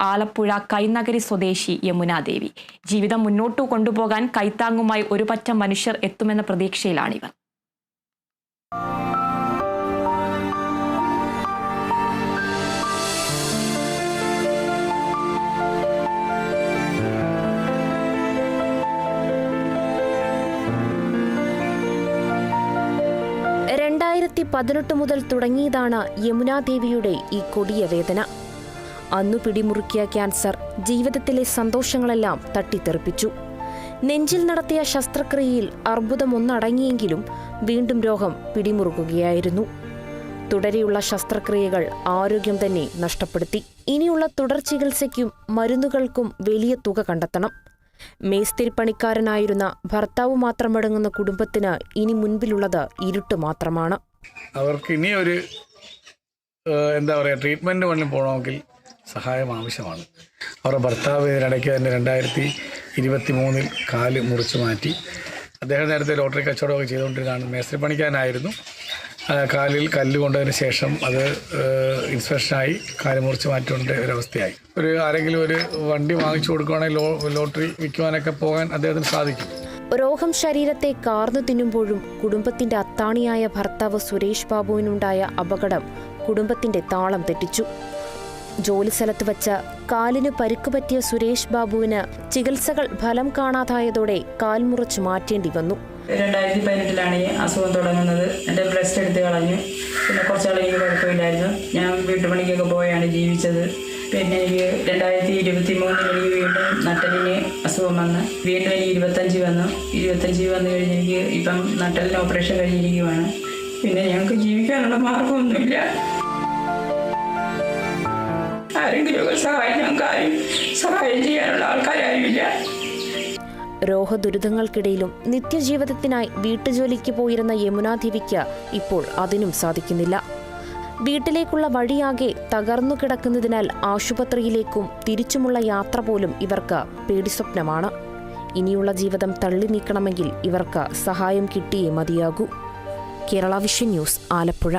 ആലപ്പുഴ കൈനഗരി സ്വദേശി യമുനാദേവി. ജീവിതം മുന്നോട്ടു കൊണ്ടുപോകാൻ കൈത്താങ്ങുമായി ഒരു പറ്റം മനുഷ്യർ എത്തുമെന്ന പ്രതീക്ഷയിലാണിവർ. രണ്ടായിരത്തി പതിനെട്ട് മുതൽ തുടങ്ങിയതാണ് യമുനാദേവിയുടെ ഈ കൊടിയ വേദന. അന്നു പിടിമുറുക്കിയ ക്യാൻസർ ജീവിതത്തിലെ സന്തോഷങ്ങളെല്ലാം തട്ടിത്തെറിപ്പിച്ചു. നെഞ്ചിൽ നടത്തിയ ശസ്ത്രക്രിയയിൽ അർബുദമൊന്നടങ്ങിയെങ്കിലും വീണ്ടും രോഗം പിടിമുറുക്കുകയായിരുന്നു. തുടരെയുള്ള ശസ്ത്രക്രിയകൾ ആരോഗ്യം തന്നെ നഷ്ടപ്പെടുത്തി. ഇനിയുള്ള തുടർ ചികിത്സയ്ക്കും മരുന്നുകൾക്കും വലിയ തുക കണ്ടെത്തണം. മേസ്തിരിപ്പണിക്കാരനായിരുന്ന ഭർത്താവ് മാത്രമടങ്ങുന്ന കുടുംബത്തിന് ഇനി മുൻപിലുള്ളത് ഇരുട്ട് മാത്രമാണ്. അവർക്ക് ഇനിയൊരു ഒരു എന്താ പറയുക ട്രീറ്റ്മെന്റ് വണ്ണിൽ പോകണമെങ്കിൽ സഹായം ആവശ്യമാണ്. അവരുടെ ഭർത്താവ് ഇതിനിടയ്ക്ക് തന്നെ രണ്ടായിരത്തി ഇരുപത്തി മൂന്നിൽ കാൽ മുറിച്ചു മാറ്റി. അദ്ദേഹം നേരത്തെ ലോട്ടറി കച്ചവടമൊക്കെ ചെയ്തുകൊണ്ടിരുന്നതാണ്. മേസ്ത്രി പണിക്കാരനായിരുന്നു ആ, കാലിൽ കല്ല് കൊണ്ടതിന് ശേഷം അത് ഇൻസ്പെക്ഷനായി കാൽ മുറിച്ച് മാറ്റേണ്ട ഒരവസ്ഥയായി. ഒരു ആരെങ്കിലും ഒരു വണ്ടി വാങ്ങിച്ചു കൊടുക്കുകയാണെങ്കിൽ ലോ ലോട്ടറി വിൽക്കുവാനൊക്കെ പോകാൻ അദ്ദേഹത്തിന് സാധിക്കും. രോഗം ശരീരത്തെ കാർന്നു തിന്നുമ്പോഴും കുടുംബത്തിന്റെ അത്താണിയായ ഭർത്താവ് സുരേഷ് ബാബുവിനുണ്ടായ അപകടം കുടുംബത്തിന്റെ താളം തെറ്റിച്ചു. ജോലിസ്ഥലത്ത് വച്ച കാലിന് പരിക്ക് പറ്റിയ സുരേഷ് ബാബുവിന് ചികിത്സകൾ ഫലം കാണാതായതോടെ കാൽ മുറിച്ച് മാറ്റേണ്ടി വന്നു. രണ്ടായിരത്തി പതിനെട്ടിലാണ് ഈ അസുഖം തുടങ്ങുന്നത്. എന്റെ ബ്ലസ്റ്റ് എടുത്ത് കളഞ്ഞു. പിന്നെ കുറച്ചാൾ എനിക്ക് കുഴപ്പമില്ലായിരുന്നു. ഞാൻ വീട്ടുപണിക്കൊക്കെ പോയാണ് ജീവിച്ചത്. പിന്നെ എനിക്ക് രണ്ടായിരത്തി ഇരുപത്തി മൂന്നിൽ എനിക്ക് വീണ്ടും നട്ടലിന് അസുഖം വന്ന്. വീണ്ടും എനിക്ക് ഇരുപത്തഞ്ച് വന്നു. ഇരുപത്തഞ്ച് വന്നു കഴിഞ്ഞ് എനിക്ക് ഇപ്പം നട്ടലിന് ഓപ്പറേഷൻ കഴിഞ്ഞിരിക്കുവാണ്. പിന്നെ ഞങ്ങൾക്ക് ജീവിക്കാനുള്ള മാർഗമൊന്നുമില്ല. ആരെങ്കിലുമൊക്കെ സഹായിക്കാൻ കാര്യം സഹായം ചെയ്യാനുള്ള ആൾക്കാരാരുമില്ല. രോഗദുരിതങ്ങൾക്കിടയിലും നിത്യജീവിതത്തിനായി വീട്ടുജോലിക്ക് പോയിരുന്ന യമുനാദേവിക്ക് ഇപ്പോൾ അതിനും സാധിക്കുന്നില്ല. വീട്ടിലേക്കുള്ള വഴിയാകെ തകർന്നു കിടക്കുന്നതിനാൽ ആശുപത്രിയിലേക്കും തിരിച്ചുമുള്ള യാത്ര പോലും ഇവർക്ക് പേടിസ്വപ്നമാണ്. ഇനിയുള്ള ജീവിതം തള്ളി നീക്കണമെങ്കിൽ ഇവർക്ക് സഹായം കിട്ടിയേ മതിയാകൂ. Kerala vision news Alappuzha.